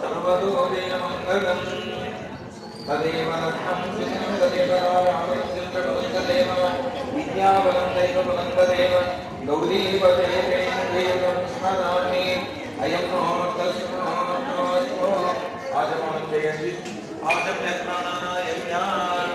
सर्वदोदेवमङ्गलम् तदेव रत्नं सुखं तदेव रामचन्द्रदेव विद्याबलं दैवबलं तदेव गौरीवदेवेन्द्रियसंस्मरामि अयं नमस्तस्मो आचमं जयन्ति आचम्यप्राणायम्याय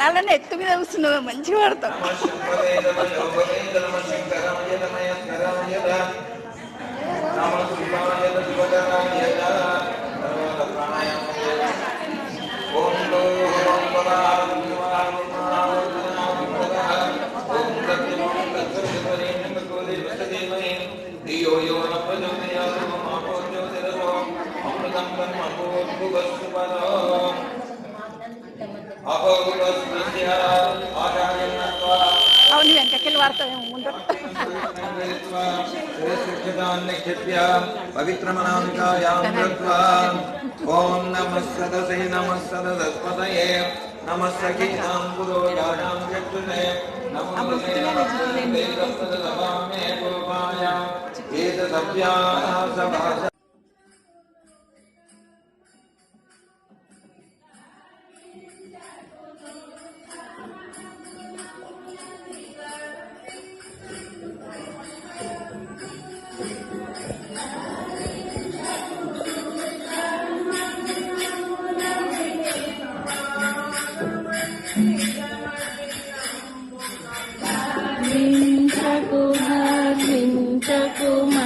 పడాలని ఎత్తు మీద కూర్చున్నావు మంచిగా పడతాం అమృతం అమృతం ಅವನು ಎಂಕ ಕೆಲವಾರ್ತ ಮುಂದೆ ಪವಿತ್ರಮನಾಂಕಾಯಾಂ ಕೃತ್ವಾ ಓಂ ನಮಃ ಸದಸೈ ನಮಃ ಸದಸ್ಪತಯೇ नमः सखीनां पुरोगानां चक्षुषे नमो वेदस्तदभामे गोपाय एतदभ्याः सभाष Chakuha, Chakuha,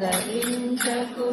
గరించకు